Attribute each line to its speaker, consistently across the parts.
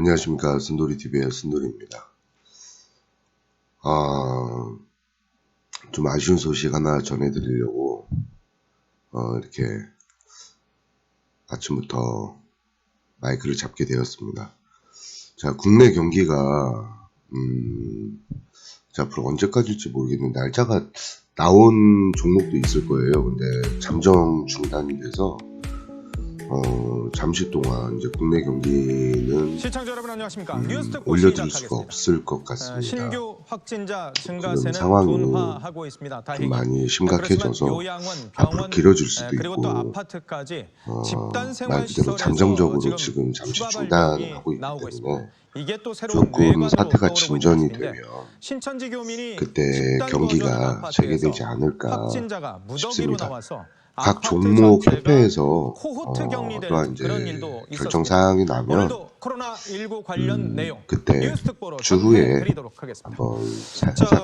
Speaker 1: 안녕하십니까 순돌이 TV의 순돌이입니다. 아, 좀 아쉬운 소식 하나 전해드리려고 어, 이렇게 아침부터 마이크를 잡게 되었습니다. 자, 국내 경기가 음, 자, 앞으로 언제까지일지 모르겠는데 날짜가 나온 종목도 있을 거예요. 근데 잠정 중단이 돼서 어, 잠시 동안 이제 국내 경기는
Speaker 2: 시청자 여러분 안녕하십니까?
Speaker 1: 음,
Speaker 2: 뉴스특보
Speaker 1: 올려드릴 수가. 없을 것
Speaker 2: 어,
Speaker 1: 같습니다.
Speaker 2: 신규 확진자 증가세는
Speaker 1: 상황이
Speaker 2: 둔화하고 있습니다.
Speaker 1: 좀 많이 심각해져서
Speaker 2: 그렇지만 요양원,
Speaker 1: 앞으로 길어질 수도
Speaker 2: 에, 그리고
Speaker 1: 있고
Speaker 2: 또 아파트까지
Speaker 1: 어,
Speaker 2: 집단 생활 시설에서
Speaker 1: 잠정적으로
Speaker 2: 지금
Speaker 1: 잠시 중단하고 있기 때문에.
Speaker 2: 이게 또 새로운
Speaker 1: 조금 사태가 진전이 되면
Speaker 2: 신천지 교민이
Speaker 1: 그때 경기가 재개되지 않을까 싶습니다.
Speaker 2: 나와서
Speaker 1: 각 종목 협회에서 어, 또한 이제. 결정 사항이 나면
Speaker 2: 오늘도 코로나19 관련
Speaker 1: 음,
Speaker 2: 내용
Speaker 1: 그때 주후에. 한번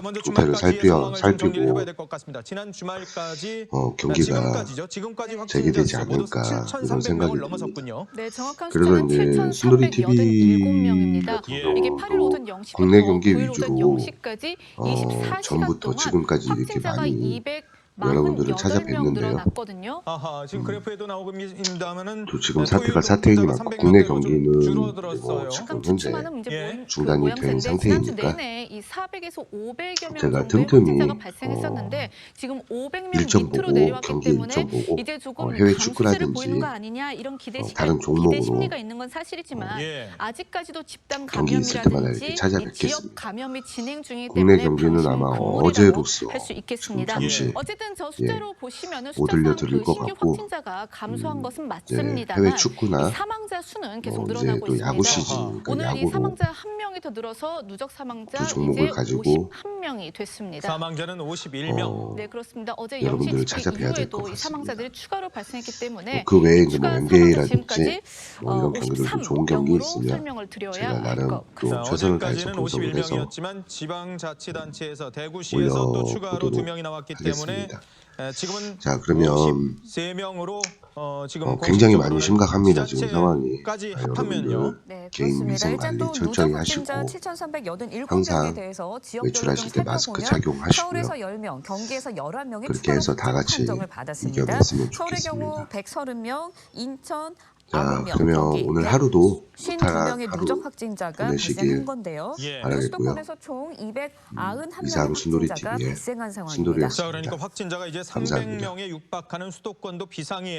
Speaker 2: 먼저
Speaker 1: 동태를
Speaker 2: 주말까지의
Speaker 1: 살펴 살피고
Speaker 2: 해봐야 될것 같습니다. 지난 주말까지
Speaker 1: 어, 경기가
Speaker 2: 지금까지죠. 지금까지
Speaker 1: 재개되지 않을까 이런
Speaker 2: 7,300명을
Speaker 1: 생각이
Speaker 2: 넘어섰군요.
Speaker 3: 네, 정확한
Speaker 1: 그래서 이제 순돌이 TV
Speaker 3: 7,387명입니다.
Speaker 1: 같은
Speaker 2: 예.
Speaker 3: 이게
Speaker 1: 경우도
Speaker 3: 8일 오전 0시부터
Speaker 1: 국내 경기
Speaker 3: 9일 오전
Speaker 1: 위주로
Speaker 3: 0시까지
Speaker 1: 어,
Speaker 3: 24시간
Speaker 1: 전부터 지금까지 이렇게 많이
Speaker 3: 248명
Speaker 1: 여러분들을.
Speaker 3: 늘어났거든요.
Speaker 2: 아하, 지금 그래프에도 나오고 있습니다만은
Speaker 1: 또 지금
Speaker 2: 네,
Speaker 1: 사태가
Speaker 2: 확진자가 300
Speaker 1: 국내 경기는. 뭐 지금 현재
Speaker 3: 문제
Speaker 2: 예.
Speaker 3: 모임
Speaker 1: 중단이 그된
Speaker 3: 모양새인데
Speaker 1: 상태이니까
Speaker 3: 내내 이 400에서 500여 명
Speaker 1: 제가
Speaker 3: 정도의
Speaker 1: 틈틈이,
Speaker 3: 확진자가
Speaker 1: 어,
Speaker 3: 발생했었는데 지금 500명
Speaker 1: 일정
Speaker 3: 밑으로
Speaker 1: 보고
Speaker 3: 내려왔기
Speaker 1: 경기
Speaker 3: 때문에
Speaker 1: 일정 보고
Speaker 3: 이제 조금
Speaker 1: 어, 해외 축구라든지
Speaker 3: 보이는 거 아니냐 이런 기대,
Speaker 1: 어,
Speaker 3: 시,
Speaker 1: 다른
Speaker 3: 기대
Speaker 1: 종목으로
Speaker 3: 심리가 있는 건 사실이지만
Speaker 2: 예.
Speaker 3: 아직까지도 집단
Speaker 1: 경기 있을 때마다
Speaker 3: 감염이라든지
Speaker 1: 찾아뵙겠습니다.
Speaker 3: 지역 감염이 진행 중이기
Speaker 1: 국내
Speaker 3: 때문에
Speaker 1: 경기는 아마 어제로서
Speaker 3: 할수
Speaker 1: 좀
Speaker 3: 있겠습니다.
Speaker 1: 잠시
Speaker 3: 어쨌든 저 숫자로 보시면은
Speaker 1: 못
Speaker 3: 숫자상
Speaker 1: 그것
Speaker 3: 신규
Speaker 1: 같고,
Speaker 3: 확진자가 감소한
Speaker 1: 음,
Speaker 3: 것은
Speaker 1: 네,
Speaker 3: 맞습니다만
Speaker 1: 해외 축구나
Speaker 3: 이 사망자 수는 계속
Speaker 1: 어, 이제
Speaker 3: 늘어나고
Speaker 1: 또
Speaker 3: 있습니다.
Speaker 1: 야구 시즌이니까
Speaker 3: 오늘 이 사망자 한 명이 더 늘어서 누적 사망자
Speaker 1: 그 종목을
Speaker 3: 이제
Speaker 1: 가지고
Speaker 3: 51명이 됐습니다.
Speaker 2: 사망자는 51명.
Speaker 1: 어,
Speaker 3: 네 그렇습니다. 어제
Speaker 1: 여러분들을
Speaker 3: 영시 집회
Speaker 1: 찾아뵈야 될것
Speaker 3: 이후에도 이
Speaker 1: 같습니다.
Speaker 3: 사망자들이 추가로 발생했기 때문에
Speaker 1: 그 외에 이제 뭐
Speaker 3: 추가
Speaker 1: NBA라든지
Speaker 3: 지금까지
Speaker 1: 뭐 이런 경기들 좀 좋은 경기
Speaker 3: 53명으로
Speaker 1: 있으면
Speaker 3: 설명을 드려야
Speaker 1: 제가
Speaker 3: 할
Speaker 1: 나름
Speaker 3: 것
Speaker 1: 또
Speaker 2: 자,
Speaker 1: 최선을 다해서
Speaker 2: 어제까지는
Speaker 1: 분석을 해서
Speaker 2: 51명이었지만 지방자치단체에서 대구시에서 또 추가로
Speaker 1: 올려보도록
Speaker 2: 2명이 나왔기 때문에
Speaker 1: 하겠습니다.
Speaker 2: 에, 지금은
Speaker 1: 자 그러면
Speaker 2: 53명으로 어, 지금
Speaker 1: 어, 굉장히 많이 심각합니다 지금 상황이 아,
Speaker 2: 합하면요.
Speaker 1: 여러분들
Speaker 4: 네,
Speaker 1: 개인. 위생 관리
Speaker 4: 또
Speaker 1: 철저히 하시고
Speaker 4: 7,387명에
Speaker 1: 항상 외출하실 때 마스크 착용하시고요.
Speaker 4: 서울에서 10명, 경기에서 11명이
Speaker 1: 그렇게 해서 다 같이. 이겨냈으면
Speaker 4: 서울의 경우
Speaker 1: 좋겠습니다.
Speaker 4: 130명, 인천
Speaker 1: 자
Speaker 4: 9명,
Speaker 1: 그러면 오늘 하루도 무탈한
Speaker 4: 52명의
Speaker 1: 하루
Speaker 4: 누적 확진자가
Speaker 1: 보내시길
Speaker 4: 발생한 건데요.
Speaker 2: 예.
Speaker 1: 바라겠고요.
Speaker 4: 총 291명의
Speaker 1: 이상 순돌이
Speaker 4: 확진자가
Speaker 1: TV의
Speaker 4: 발생한 상황입니다.
Speaker 1: 순돌이었습니다.
Speaker 2: 자, 그러니까 확진자가 이제
Speaker 1: 감사합니다.
Speaker 2: 300명에 육박하는 수도권도 비상이에요.